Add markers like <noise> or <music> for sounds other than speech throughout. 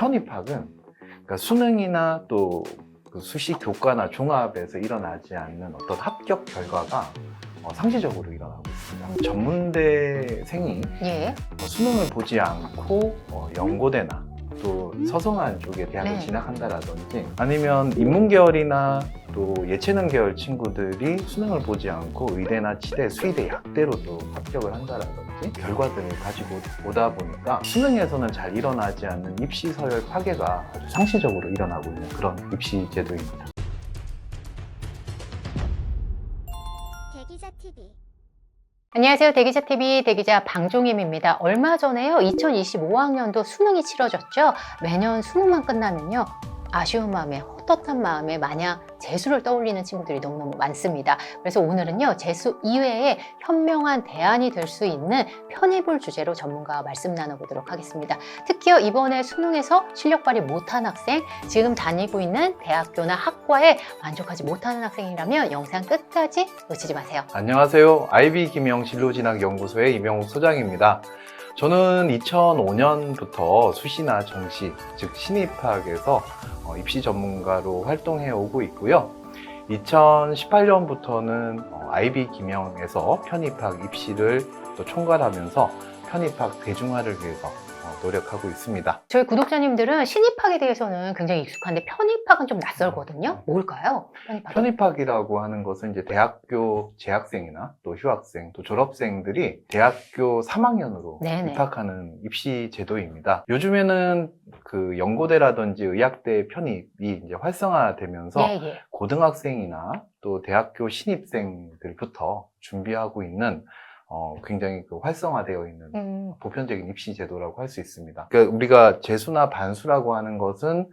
편입학은 그러니까 수능이나 또 그 수시 교과나 종합에서 일어나지 않는 어떤 합격 결과가 어, 상시적으로 일어나고 있습니다. 전문대생이 예. 어, 수능을 보지 않고 어, 연고대나 또 서성한 쪽에 대학을 네. 진학한다라든지 아니면 인문계열이나 또 예체능 계열 친구들이 수능을 보지 않고 의대나 치대, 수의대, 약대로도 합격을 한다라든지 결과들을 가지고 오다 보니까 수능에서는 잘 일어나지 않는 입시 서열 파괴가 아주 상시적으로 일어나고 있는 그런 입시 제도입니다. 대기자 TV 안녕하세요. 대기자 TV 대기자 방종임입니다. 얼마 전에요. 2025학년도 수능이 치러졌죠. 매년 수능만 끝나면요. 아쉬운 마음에 헛헛한 마음에 마냥 재수를 떠올리는 친구들이 너무너무 많습니다. 그래서 오늘은요. 재수 이외에 현명한 대안이 될 수 있는 편입을 주제로 전문가와 말씀 나눠보도록 하겠습니다. 특히요. 이번에 수능에서 실력 발휘 못한 학생, 지금 다니고 있는 대학교나 학과에 만족하지 못하는 학생이라면 영상 끝까지 놓치지 마세요. 안녕하세요. 아이비 김영 진로진학연구소의 이명욱 소장입니다. 저는 2005년부터 수시나 정시, 즉 신입학에서 어, 입시 전문가로 활동해 오고 있고요. 2018년부터는 아이비 김영에서 편입학 입시를 또 총괄하면서 편입학 대중화를 위해서 어, 노력하고 있습니다. 저희 구독자님들은 신입학에 대해서는 굉장히 익숙한데 편입학은 좀 낯설거든요. 뭘까요? 편입학. 편입학이라고 하는 것은 이제 대학교 재학생이나 또 휴학생, 또 졸업생들이 대학교 3학년으로 네네. 입학하는 입시 제도입니다. 요즘에는 그 연고대라든지 의학대 편입이 이제 활성화되면서 예, 예. 고등학생이나 또 대학교 신입생들부터 준비하고 있는 어, 굉장히 그 활성화되어 있는 음, 보편적인 입시 제도라고 할 수 있습니다. 그러니까 우리가 재수나 반수라고 하는 것은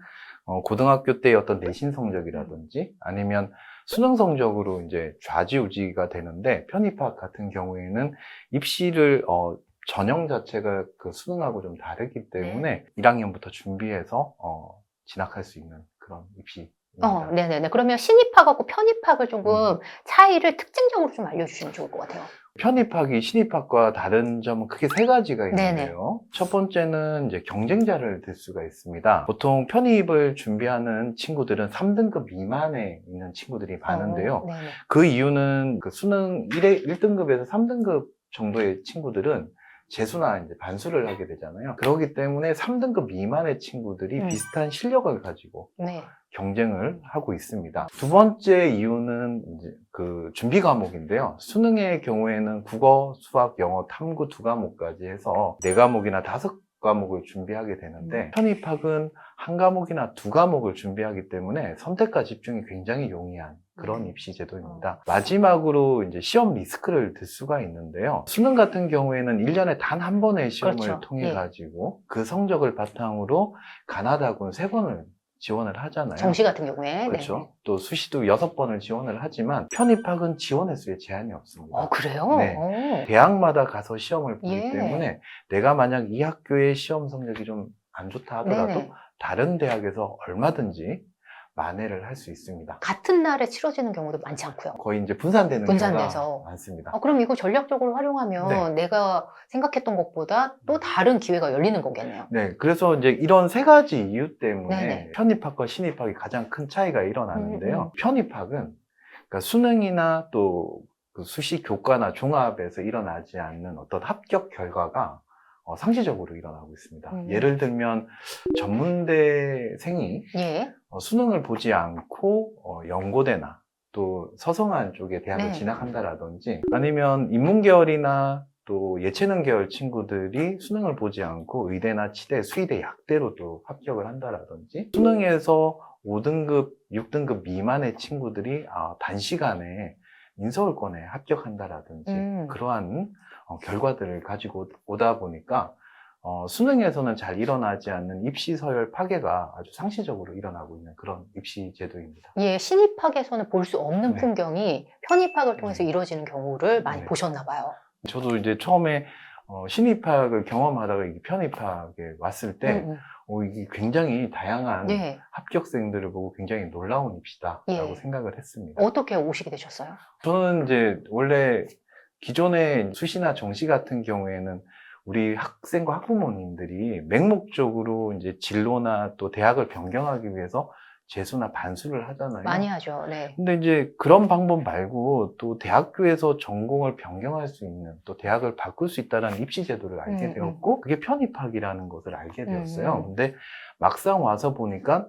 어, 고등학교 때의 어떤 내신 성적이라든지 아니면 수능 성적으로 이제 좌지우지가 되는데 편입학 같은 경우에는 입시를 어, 전형 자체가 그 수능하고 좀 다르기 때문에 1학년부터 준비해서 어, 진학할 수 있는 그런 입시입니다. 어, 네네네. 그러면 신입학하고 편입학을 조금 음. 차이를 특징적으로 좀 알려주시면 좋을 것 같아요. 편입학이 신입학과 다른 점은 크게 세 가지가 네네. 있는데요. 첫 번째는 이제 경쟁자를 들 수가 있습니다. 보통 편입을 준비하는 친구들은 3등급 미만에 있는 친구들이 많은데요. 어, 네네. 그 이유는 그 수능 1회, 1등급에서 3등급 정도의 친구들은 재수나 이제 반수를 하게 되잖아요. 그렇기 때문에 3등급 미만의 친구들이 음. 비슷한 실력을 가지고 네. 경쟁을 하고 있습니다. 두 번째 이유는 이제 그 준비 과목인데요. 수능의 경우에는 국어, 수학, 영어, 탐구 두 과목까지 해서 네 과목이나 다섯 과목을 준비하게 되는데 음. 편입학은 한 과목이나 두 과목을 준비하기 때문에 선택과 집중이 굉장히 용이한 그런 네. 입시 제도입니다. 마지막으로 이제 시험 리스크를 들 수가 있는데요. 수능 같은 경우에는 1년에 단 한 번의 시험을 그렇죠. 통해 예. 가지고 그 성적을 바탕으로 가나다군 세 번을 지원을 하잖아요. 정시 같은 경우에. 그렇죠. 네네. 또 수시도 여섯 번을 지원을 하지만 편입학은 지원 횟수에 제한이 없습니다. 어, 그래요? 네. 어. 대학마다 가서 시험을 보기 예. 때문에 내가 만약 이 학교의 시험 성적이 좀 안 좋다 하더라도 네네. 다른 대학에서 얼마든지 만회를 할 수 있습니다. 같은 날에 치러지는 경우도 많지 않고요. 거의 이제 분산되는 분산돼서. 경우가 많습니다. 어, 그럼 이거 전략적으로 활용하면 내가 생각했던 것보다 또 다른 기회가 열리는 거겠네요. 네, 그래서 이제 이런 세 가지 이유 때문에 네네. 편입학과 신입학이 가장 큰 차이가 일어나는데요. 음, 음. 편입학은 그러니까 수능이나 또그 수시 교과나 종합에서 일어나지 않는 어떤 합격 결과가 어, 상시적으로 일어나고 있습니다. 음. 예를 들면 전문대생이 예. 어, 수능을 보지 않고 어, 연고대나 또 서성한 쪽에 대학을 네. 진학한다라든지 아니면 인문계열이나 또 예체능 계열 친구들이 수능을 보지 않고 의대나 치대, 수의대, 약대로도 합격을 한다라든지 수능에서 5등급, 6등급 미만의 친구들이 아, 단시간에 인서울권에 합격한다라든지 음. 그러한 어, 결과들을 가지고 오다 보니까 어, 수능에서는 잘 일어나지 않는 입시 서열 파괴가 아주 상시적으로 일어나고 있는 그런 입시 제도입니다. 예, 신입학에서는 볼 수 없는 네. 풍경이 편입학을 통해서 음. 이루어지는 경우를 많이 네. 보셨나 봐요. 저도 이제 처음에 어, 신입학을 경험하다가 편입학에 왔을 때 음, 음. 어, 이게 굉장히 다양한 예. 합격생들을 보고 굉장히 놀라운 입시다라고 예. 생각을 했습니다. 어떻게 오시게 되셨어요? 저는 이제 원래 기존의 수시나 정시 같은 경우에는 우리 학생과 학부모님들이 맹목적으로 이제 진로나 또 대학을 변경하기 위해서 재수나 반수를 하잖아요. 많이 하죠. 네. 근데 이제 그런 방법 말고 또 대학교에서 전공을 변경할 수 있는 또 대학을 바꿀 수 있다는 입시 제도를 알게 음, 음. 되었고 그게 편입학이라는 것을 알게 되었어요. 음. 근데 막상 와서 보니까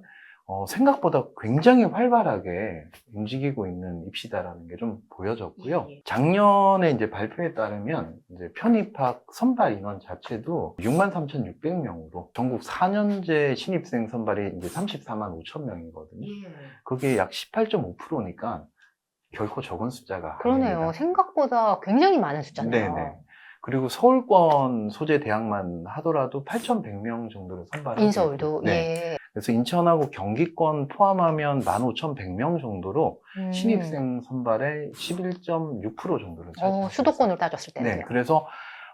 어, 생각보다 굉장히 활발하게 움직이고 있는 입시다라는 게 좀 보여졌고요. 예, 예. 작년에 이제 발표에 따르면 이제 편입학 선발 인원 자체도 63,600명으로 전국 4년제 신입생 선발이 이제 34만 5천 명이거든요. 그게 약 18.5%니까 결코 적은 숫자가 그러네요. 아닙니다. 생각보다 굉장히 많은 숫자네요. 네네. 그리고 서울권 소재 대학만 하더라도 8,100명 정도를 선발하고 인서울도 네. 예. 그래서 인천하고 경기권 포함하면 15,100명 정도로 음. 신입생 선발의 11.6% 정도를 차지하고 어, 수도권으로 따졌을 때는요. 네, 그래서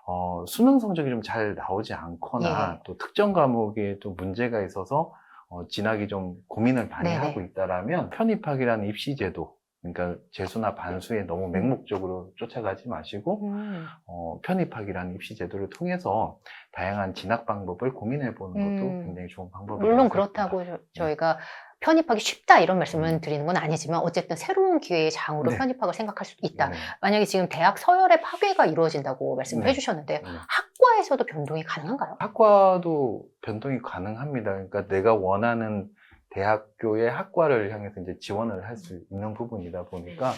어, 수능 성적이 좀 잘 나오지 않거나 예. 또 특정 과목에 또 문제가 있어서 어, 진학이 좀 고민을 많이 네네. 하고 있다라면 편입학이라는 입시 제도 그러니까 재수나 반수에 너무 맹목적으로 쫓아가지 마시고 음. 어, 편입학이라는 입시 제도를 통해서 다양한 진학 방법을 고민해 보는 것도 음. 굉장히 좋은 방법이라고 물론. 그렇다고 저- 저희가 편입하기 쉽다 이런 말씀을 음. 드리는 건 아니지만 어쨌든 새로운 기회의 장으로 네. 편입학을 생각할 수도 있다. 네, 만약에 지금 대학 서열의 파괴가 이루어진다고 말씀을 네. 해주셨는데 네. 학과에서도 변동이 가능한가요? 학과도 변동이 가능합니다. 그러니까 내가 원하는 대학교의 학과를 향해서 이제 지원을 할 수 있는 부분이다 보니까.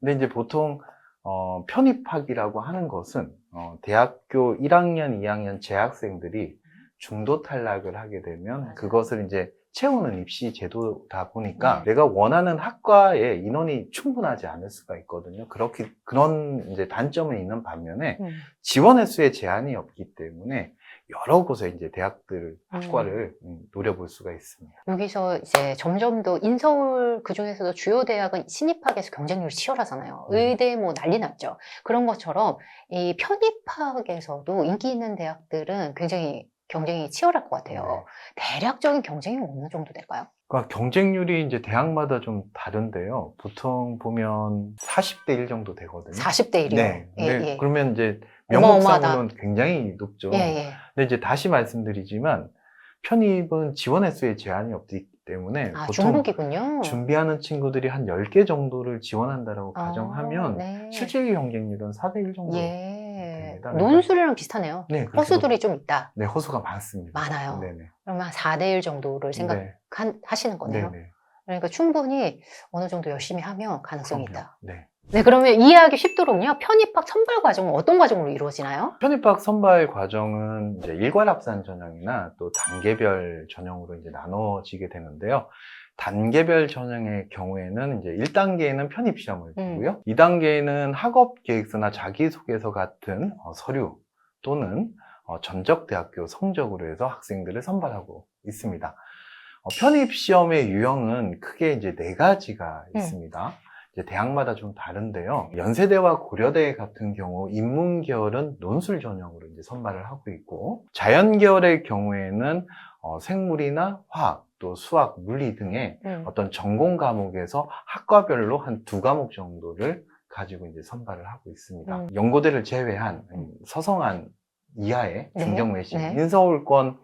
근데 이제 보통, 어, 편입학이라고 하는 것은, 어, 대학교 1학년, 2학년 재학생들이 중도 탈락을 하게 되면. 그것을 이제 채우는 입시 제도다 보니까 네. 내가 원하는 학과에 인원이 충분하지 않을 수가 있거든요. 그렇게, 그런 이제 단점은 있는 반면에 음. 지원 횟수에 제한이 없기 때문에 여러 곳에 이제 대학들 음. 학과를 음, 노려볼 수가 있습니다. 여기서 이제 점점 더 인서울 그 중에서도 주요 대학은 신입학에서 경쟁률이 치열하잖아요. 네. 의대 뭐 난리 났죠. 그런 것처럼 이 편입학에서도 인기 있는 대학들은 굉장히 경쟁이 치열할 것 같아요. 대략적인 경쟁이 어느 정도 될까요? 그러니까 경쟁률이 이제 대학마다 좀 다른데요. 보통 보면 40대 1 정도 되거든요. 40대 1이요. 네. 예, 예. 그러면 이제. 명목상으로는 굉장히 높죠. 예, 예. 근데 이제 다시 말씀드리지만 편입은 지원 횟수에 제한이 없기 때문에 아, 보통 중복이군요. 준비하는 친구들이 한 10개 정도를 지원한다라고 아, 가정하면 네. 실질 경쟁률은 4대 1 정도. 예. 됩니다. 논술이랑 비슷하네요. 네, 그렇게 허수들이 좀 있다. 네, 호수가 많습니다. 많아요. 네네. 그러면 한 4대 1 정도를 네. 생각하시는 거네요. 네네. 그러니까 충분히 어느 정도 열심히 하면 가능성이 그럼요. 있다. 네. 네, 그러면 이해하기 쉽도록요. 편입학 선발 과정은 어떤 과정으로 이루어지나요? 편입학 선발 과정은 이제 일괄합산 전형이나 또 단계별 전형으로 이제 나눠지게 되는데요. 단계별 전형의 경우에는 이제 1단계에는 편입 시험을 음. 보고요. 2단계에는 학업 계획서나 자기소개서 같은 어, 서류 또는 어, 전적 대학교 성적으로 해서 학생들을 선발하고 있습니다. 어, 편입 시험의 유형은 크게 이제 네 가지가 음. 있습니다. 이제 대학마다 좀 다른데요. 연세대와 고려대 같은 경우 인문 계열은 논술 전형으로 이제 선발을 하고 있고 자연 계열의 경우에는 어, 생물이나 화학 또 수학, 물리 등의 음. 어떤 전공 과목에서 학과별로 한 두 과목 정도를 가지고 이제 선발을 하고 있습니다. 음. 연고대를 제외한 음, 서성한 이하의 네, 중경외신 네. 인서울권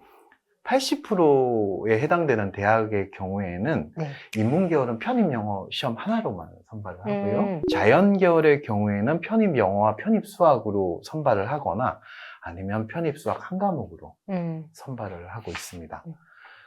80%에 해당되는 대학의 경우에는 네. 인문 계열은 편입 영어 시험 하나로만 선발을 하고요. 음. 자연 계열의 경우에는 편입 영어와 편입 수학으로 선발을 하거나 아니면 편입 수학 한 과목으로 음. 선발을 하고 있습니다. 음.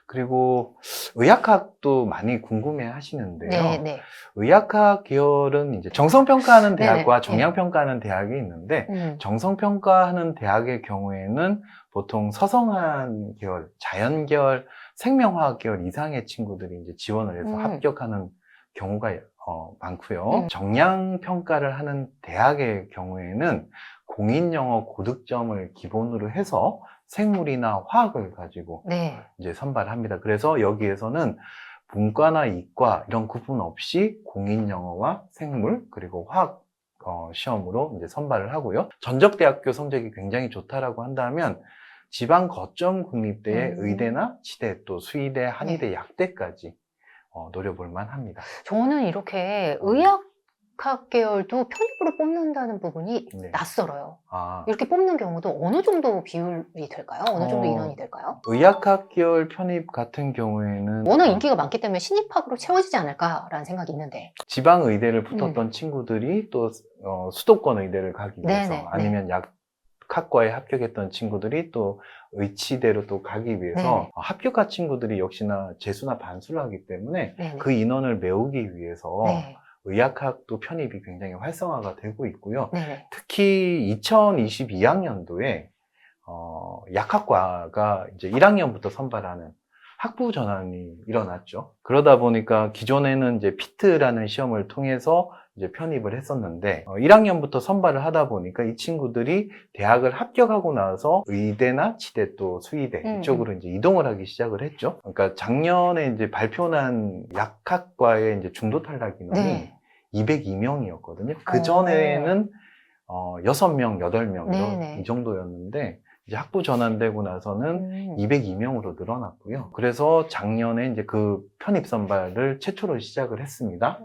그리고 의학학도 많이 궁금해 하시는데요. 네, 네. 의학학 계열은 이제 정성평가하는 네네. 대학과 네. 정량평가하는 대학이 있는데 음. 정성평가하는 대학의 경우에는 보통 서성한 계열, 자연 계열, 생명화학 계열 이상의 친구들이 이제 지원을 해서 음. 합격하는 경우가 어, 많고요. 음. 정량 평가를 하는 대학의 경우에는 공인 영어 고득점을 기본으로 해서 생물이나 화학을 가지고 네. 이제 선발합니다. 그래서 여기에서는 문과나 이과 이런 구분 없이 공인 영어와 생물 그리고 화학 어, 시험으로 이제 선발을 하고요. 전적 대학교 성적이 굉장히 좋다라고 한다면 지방 거점 국립대의 음. 의대나 치대 또 수의대, 한의대, 약대까지 어, 노려볼 만합니다. 저는 이렇게 의학 의학학 계열도 편입으로 뽑는다는 부분이 네. 낯설어요. 아, 이렇게 뽑는 경우도 어느 정도 비율이 될까요? 어느 정도 어. 인원이 될까요? 의학학 계열 편입 같은 경우에는 워낙 인기가 많기 때문에 신입학으로 채워지지 않을까라는 생각이 있는데. 지방 의대를 붙었던 친구들이 또 어, 수도권 의대를 가기 위해서 네네, 네. 아니면 약 학과에 합격했던 친구들이 또 의치대로 또 가기 위해서 네네. 어, 합격한 친구들이 역시나 재수나 반수를 하기 때문에 네네. 그 인원을 메우기 위해서 네. 의학학도 편입이 굉장히 활성화가 되고 있고요. 네네. 특히 2022학년도에 어, 약학과가 이제 1학년부터 선발하는 학부 전환이 일어났죠. 그러다 보니까 기존에는 이제 피트라는 시험을 통해서 이제 편입을 했었는데 어, 1학년부터 선발을 하다 보니까 이 친구들이 대학을 합격하고 나서 의대나 치대 또 수의대 음, 이쪽으로 이제 이동을 하기 시작을 했죠. 그러니까 작년에 이제 발표난 약학과의 이제 중도 탈락 인원이 네. 202명이었거든요. 그 전에는 어, 6명, 8명 네네. 이 정도였는데 이제 학부 전환되고 나서는 음. 202명으로 늘어났고요. 그래서 작년에 이제 그 편입 선발을 최초로 시작을 했습니다.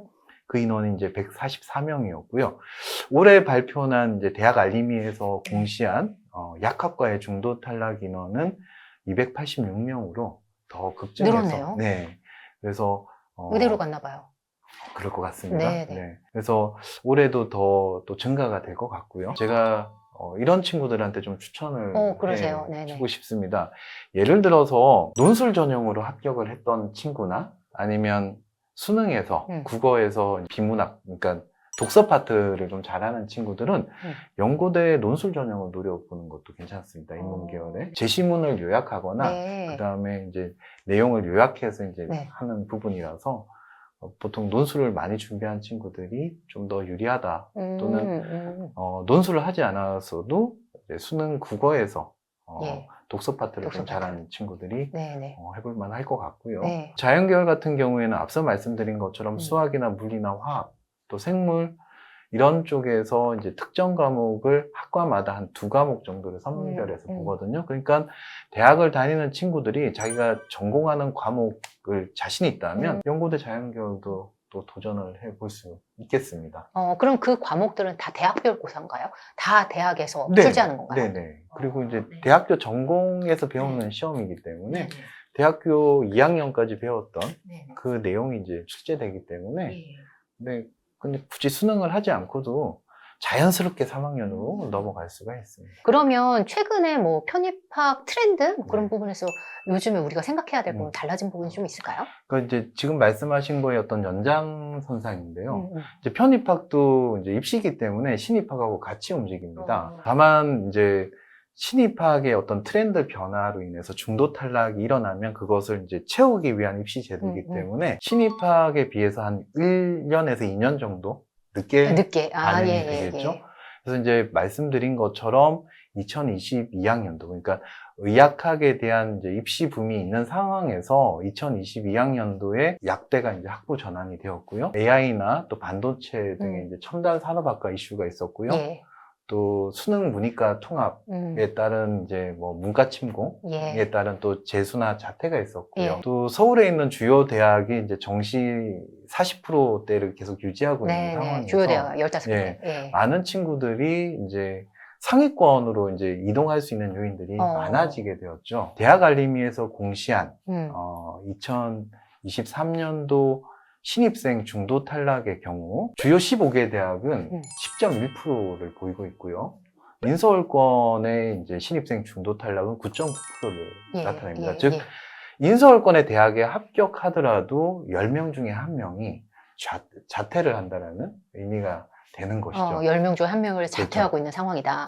그 인원이 이제 144명이었고요. 올해 발표난 이제 대학 알림이에서 공시한 어, 약학과의 중도 탈락 인원은 286명으로 더 급증해서 늘었네요. 네. 그래서 어, 의대로 갔나 봐요. 그럴 것 같습니다. 네, 네. 네. 그래서 올해도 더 또 증가가 될 것 같고요. 제가 어, 이런 친구들한테 좀 추천을 어, 그러세요. 해 네네. 주고 싶습니다. 예를 들어서 논술 전형으로 합격을 했던 친구나 아니면 수능에서 음. 국어에서 비문학, 그러니까 독서 파트를 좀 잘하는 친구들은 음. 연고대 논술 전형을 노려보는 것도 괜찮습니다. 어. 인문 계열에 제시문을 요약하거나 네. 그 다음에 이제 내용을 요약해서 이제 네. 하는 부분이라서 어, 보통 논술을 많이 준비한 친구들이 좀 더 유리하다. 음, 또는 음. 어, 논술을 하지 않았어도 수능 국어에서 어, 예. 독서 파트를 독서 좀 파트. 잘하는 친구들이 네네. 어, 해볼 만할 것 같고요. 네. 자연계열 같은 경우에는 앞서 말씀드린 것처럼 음. 수학이나 물리나 화학, 또 생물 이런 쪽에서 이제 특정 과목을 학과마다 한 두 과목 정도를 선별해서 음, 음. 보거든요. 그러니까 대학을 다니는 친구들이 자기가 전공하는 과목을 자신 있다면 음. 연고대 자연계열도 또 도전을 해볼 수 있겠습니다. 어, 그럼 그 과목들은 다 대학별 고사인가요? 다 대학에서 네. 출제하는 건가요? 네네. 그리고 이제 네. 대학교 전공에서 배우는 시험이기 때문에 네네. 대학교 2학년까지 배웠던 네네. 그 내용이 이제 출제되기 때문에 예. 네, 근데 굳이 수능을 하지 않고도 자연스럽게 3학년으로 음. 넘어갈 수가 있습니다. 그러면 최근에 뭐 편입학 트렌드 뭐 그런 네. 부분에서 요즘에 우리가 생각해야 될 부분 음. 달라진 부분이 좀 있을까요? 그 이제 지금 말씀하신 거의 어떤 연장선상인데요. 음, 음. 이제 편입학도 이제 입시기 때문에 신입학하고 같이 움직입니다. 어. 다만 이제 신입학의 어떤 트렌드 변화로 인해서 중도 탈락이 일어나면 그것을 이제 채우기 위한 입시 제도이기 음, 음. 때문에 신입학에 비해서 한 1년에서 2년 정도 늦게 늦게 아, 반영이 예, 예, 되겠죠. 예. 그래서 이제 말씀드린 것처럼 2022학년도 그러니까 의학학에 대한 이제 입시 붐이 있는 상황에서 2022학년도에 약대가 이제 학부 전환이 되었고요. AI나 또 반도체 등의 음. 이제 첨단 산업학과 이슈가 있었고요. 예. 또 수능 문이과 통합에 음. 따른 이제 뭐 문과 침공에 예. 따른 또 재수나 자퇴가 있었고요. 예. 또 서울에 있는 주요 대학이 이제 정시 40%대를 계속 유지하고 있는 네, 상황에서 네. 주요 대학 15개. 예. 예. 많은 친구들이 이제 상위권으로 이제 이동할 수 있는 요인들이 어. 많아지게 되었죠. 대학 알림이에서 공시한 음. 어, 2023년도 신입생 중도 탈락의 경우 주요 15개 대학은 음. 10.1%를 보이고 있고요. 인서울권의 이제 신입생 중도 탈락은 9.9%를 예, 나타냅니다. 예, 즉 예. 인서울권의 대학에 합격하더라도 10명 중에 한 명이 좌, 자퇴를 한다는 의미가 되는 것이죠. 어, 10명 중 한 명을 자퇴하고 있는 상황이다.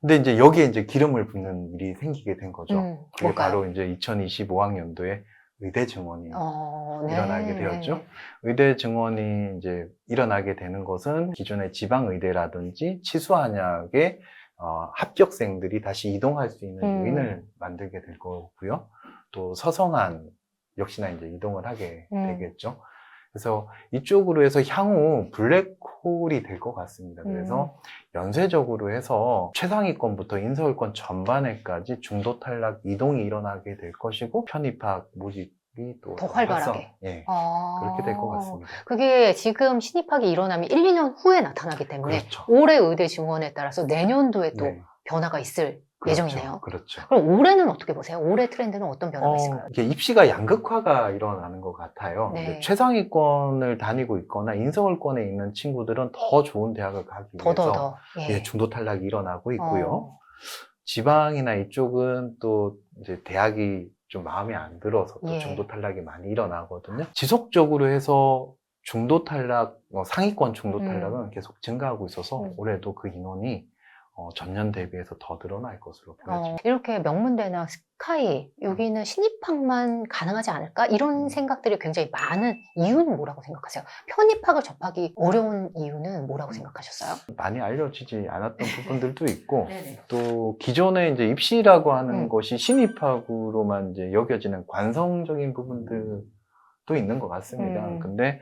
근데 이제 여기에 이제 기름을 붓는 일이 생기게 된 거죠. 음, 그게 뭘까요? 바로 이제 2025학년도에 의대 증원이 어, 네, 일어나게 되었죠. 네. 의대 증원이 이제 일어나게 되는 것은 기존의 지방 의대라든지 치수 한약의 어, 합격생들이 다시 이동할 수 있는 음. 요인을 만들게 될 거고요. 또 서성한 역시나 이제 이동을 하게 음. 되겠죠. 그래서 이쪽으로 해서 향후 블랙홀이 될 것 같습니다. 음. 그래서 연쇄적으로 해서 최상위권부터 인서울권 전반에까지 중도 탈락 이동이 일어나게 될 것이고 편입학 모집 또더 활발하게. 예, 아. 그렇게 될 것 같습니다. 그게 지금 신입학이 일어나면 1, 2년 후에 나타나기 때문에 그렇죠. 올해 의대 증원에 따라서 내년도에 또 네, 변화가 있을 그렇죠. 예정이네요. 그렇죠. 그럼 올해는 어떻게 보세요? 올해 트렌드는 어떤 변화가 어, 있을까요? 이게 입시가 양극화가 일어나는 것 같아요. 네. 최상위권을 다니고 있거나 인서울권에 있는 친구들은 더 좋은 대학을 가기 위해서 더더더. 예, 중도 탈락이 일어나고 있고요. 어. 지방이나 이쪽은 또 이제 대학이 좀 마음에 안 들어서 또 예. 중도 탈락이 많이 일어나거든요. 지속적으로 해서 중도 탈락, 어, 상위권 중도 음. 탈락은 계속 증가하고 있어서 음. 올해도 그 인원이 어, 전년 대비해서 더 늘어날 것으로 보여집니다. 어, 이렇게 명문대나 스카이 여기는 신입학만 가능하지 않을까 이런 음. 생각들이 굉장히 많은 이유는 뭐라고 생각하세요? 편입학을 접하기 어려운 이유는 뭐라고 생각하셨어요? 많이 알려지지 않았던 <laughs> 부분들도 있고 네네. 또 기존에 이제 입시라고 하는 음. 것이 신입학으로만 이제 여겨지는 관성적인 부분들도 있는 것 같습니다. 음. 근데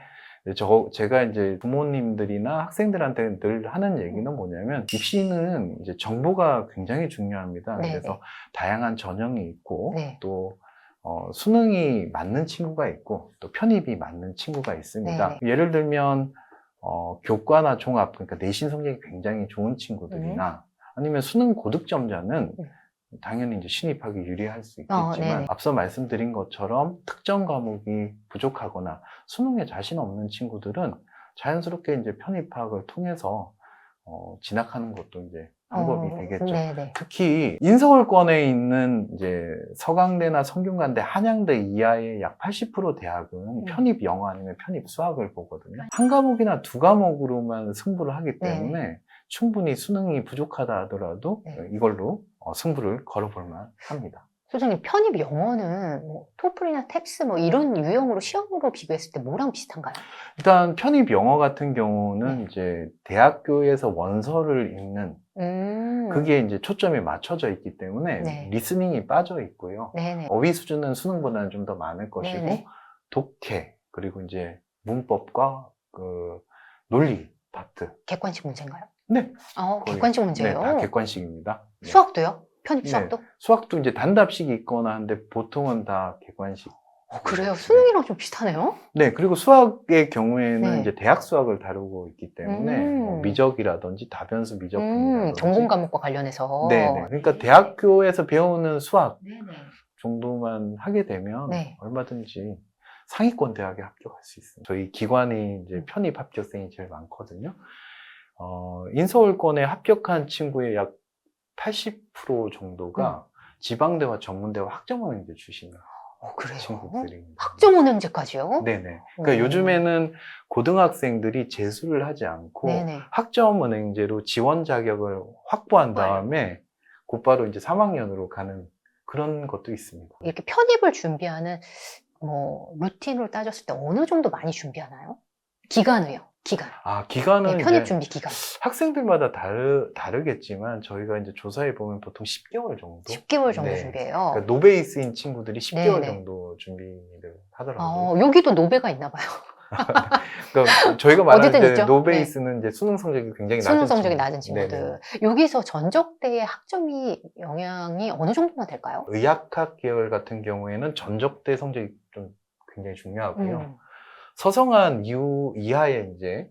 저 제가 이제 부모님들이나 학생들한테 늘 하는 얘기는 음. 뭐냐면 입시는 이제 정보가 굉장히 중요합니다. 네네. 그래서 다양한 전형이 있고 네. 또 어, 수능이 맞는 친구가 있고 또 편입이 맞는 친구가 있습니다. 네네. 예를 들면 어, 교과나 종합 그러니까 내신 성적이 굉장히 좋은 친구들이나 아니면 수능 고득점자는 음. 당연히 이제 신입하기 유리할 수 어, 있겠지만 네네. 앞서 말씀드린 것처럼 특정 과목이 부족하거나 수능에 자신 없는 친구들은 자연스럽게 이제 편입학을 통해서 어, 진학하는 것도 이제 방법이 어, 되겠죠. 네네. 특히 인서울권에 있는 이제 서강대나 성균관대, 한양대 이하의 약 80% 대학은 음. 편입 영어 아니면 편입 수학을 보거든요. 한 과목이나 두 과목으로만 승부를 하기 때문에 충분히 수능이 부족하다 하더라도 네. 이걸로 어, 승부를 걸어볼만 합니다. 소장님 편입 영어는 뭐 토플이나 탭스 뭐 이런 유형으로 시험으로 비교했을 때 뭐랑 비슷한가요? 일단 편입 영어 같은 경우는 네. 이제 대학교에서 원서를 읽는 음. 그게 이제 초점이 맞춰져 있기 때문에 네. 리스닝이 빠져 있고요. 네네. 어휘 수준은 수능보다는 좀 더 많을 것이고 네네. 독해 그리고 이제 문법과 그 논리 파트 객관식 문제인가요? 네. 어, 거의- 객관식 문제예요. 네, 다 객관식입니다. 네. 수학도요? 편입 네. 수학도? 수학도 이제 단답식이 있거나 한데 보통은 다 객관식. 어, 그래요? 수능이랑 좀 비슷하네요? 네, 그리고 수학의 경우에는 네. 이제 대학 수학을 다루고 있기 때문에 음. 뭐 미적이라든지 다변수 미적 음, 전공 과목과 관련해서. 네, 네. 그러니까 대학교에서 배우는 수학 네네. 정도만 하게 되면 네. 얼마든지 상위권 대학에 합격할 수 있습니다. 저희 기관이 음. 이제 편입 합격생이 제일 많거든요. 어, 인서울권에 합격한 친구의 약 80% 정도가 지방대와 전문대와 학점은행제 출신의 어, 그래요? 친구들입니다. 학점은행제까지요? 네네. 그러니까 오. 요즘에는 고등학생들이 재수를 하지 않고 네네. 학점은행제로 지원 자격을 확보한. 다음에 곧바로 이제 3학년으로 가는 그런 것도 있습니다. 이렇게 편입을 준비하는 뭐 루틴으로 따졌을 때 어느 정도 많이 준비하나요? 기간을요. 기간. 아, 기간은 네, 편입 준비 기간. 학생들마다 다르, 다르겠지만 저희가 이제 조사해 보면 보통 10개월 정도. 10개월 정도 네. 준비해요. 그러니까 노베이스인 친구들이 10개월 네네. 정도 준비를 하더라고요. 어, 여기도 노베가 있나 봐요. <laughs> 그러니까 저희가 말할 때 있죠? 노베이스는 이제 수능 성적이 굉장히 수능 낮은 성적이 친구. 낮은 친구들. 네네. 여기서 전적 대의 학점이 영향이 어느 정도나 될까요? 의학학 계열 같은 경우에는 전적 대 성적이 좀 굉장히 중요하고요. 음. 서성한 이후 이하에 이제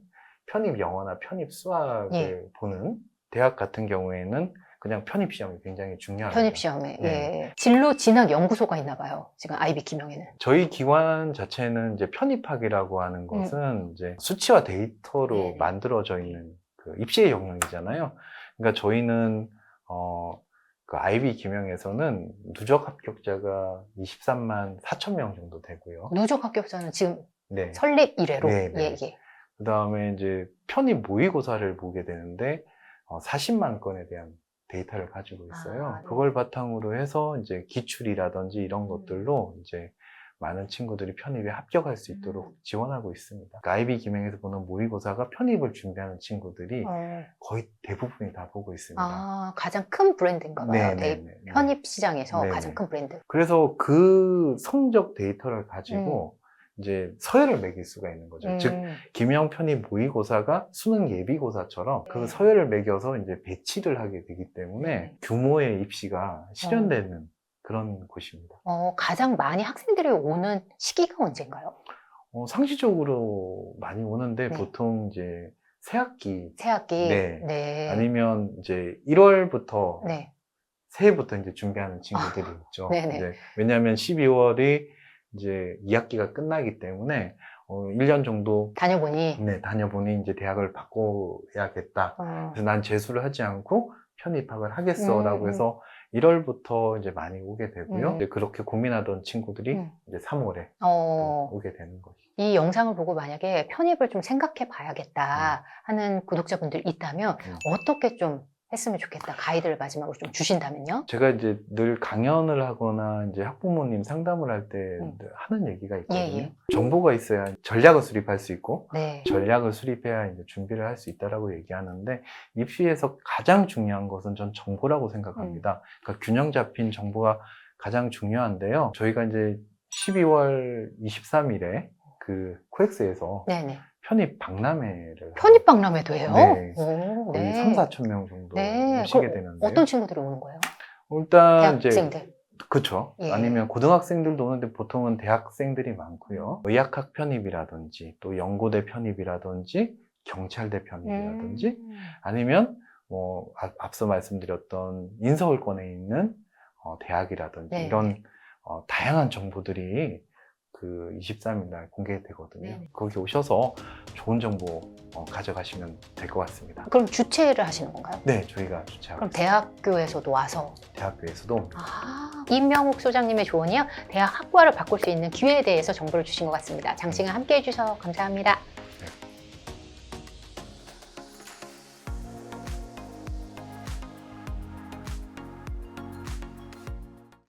편입 영어나 편입 수학을 예. 보는 대학 같은 경우에는 그냥 편입 시험이 굉장히 중요합니다. 편입 시험에 네. 예. 진로 진학 연구소가 있나 봐요. 지금 아이비 김영에는. 저희 기관 자체는 이제 편입학이라고 하는 것은 이제 수치와 데이터로 음. 네네. 만들어져 있는 그 입시의 영역이잖아요. 그러니까 저희는 어, 그 아이비 김영에서는 누적 합격자가 23만 4천 명 정도 되고요. 누적 합격자는 지금 네. 설립 이래로 네, 네. 예, 예. 그 다음에 이제 편입 모의고사를 보게 되는데 어, 40만 건에 대한 데이터를 가지고 있어요. 아, 네. 그걸 바탕으로 해서 이제 기출이라든지 이런 음. 것들로 이제 많은 친구들이 편입에 합격할 수 있도록 음. 지원하고 있습니다. 아이비 기명에서 보는 모의고사가 편입을 준비하는 친구들이 어, 거의 대부분이 다 보고 있습니다. 아, 가장 큰 브랜드인가 봐요. 네, 대- 네, 네, 네. 편입 시장에서 네, 가장 네. 큰 브랜드. 그래서 그 성적 데이터를 가지고 음. 이제 서열을 매길 수가 있는 거죠. 즉 음. 김영 편입 모의고사가 수능 예비고사처럼 그 네. 서열을 매겨서 이제 배치를 하게 되기 때문에 네. 규모의 입시가 실현되는 그런 곳입니다. 어, 가장 많이 학생들이 오는 시기가 언젠가요? 어, 상시적으로 많이 오는데 네. 보통 이제 새학기 새학기. 네. 네. 아니면 이제 1월부터 네. 새해부터 이제 준비하는 친구들이 있죠. <laughs> 네네. 이제 왜냐하면 12월이 이제 2학기가 끝나기 때문에 어, 1년 정도 다녀보니 네, 다녀보니 이제 대학을 바꿔야겠다. 어, 그래서 난 재수를 하지 않고 편입학을 하겠어라고 음, 해서 1월부터 이제 많이 오게 되고요. 음. 이제 그렇게 고민하던 친구들이 음. 이제 3월에 어, 오게 되는 거죠. 이 영상을 보고 만약에 편입을 좀 생각해 봐야겠다 하는 구독자분들 있다면 음. 어떻게 좀 했으면 좋겠다. 가이드를 마지막으로 좀 주신다면요? 제가 이제 늘 강연을 하거나 이제 학부모님 상담을 할 때 음. 하는 얘기가 있거든요. 예, 예. 정보가 있어야 전략을 수립할 수 있고 네. 전략을 수립해야 이제 준비를 할 수 있다라고 얘기하는데 입시에서 가장 중요한 것은 전 정보라고 생각합니다. 음. 그러니까 균형 잡힌 정보가 가장 중요한데요. 저희가 이제 12월 23일에 그 코엑스에서 네네. 편입 박람회를 편입 박람회도 해요? 네. 오, 거의 네. 3, 4천 명 정도 네. 오시게 그럼 되는데 어떤 친구들이 오는 거예요? 일단 이제 대학생들. 그렇죠. 예. 아니면 고등학생들도 오는데 보통은 대학생들이 많고요. 의학학 편입이라든지 또 연고대 편입이라든지 경찰대 편입이라든지 음. 아니면 뭐 아- 앞서 말씀드렸던 인서울권에 있는 어, 대학이라든지 네, 이런 네. 어, 다양한 정보들이 그 23일 날 공개되거든요. 네. 거기 오셔서 좋은 정보 어, 가져가시면 될 것 같습니다. 그럼 주최를 하시는 건가요? 네, 저희가 주최하고 그럼 대학교에서도 와서 대학교에서도 아, 임명욱 소장님의 조언이요. 대학 학과를 바꿀 수 있는 기회에 대해서 정보를 주신 것 같습니다. 장시간 함께 해주셔서 감사합니다.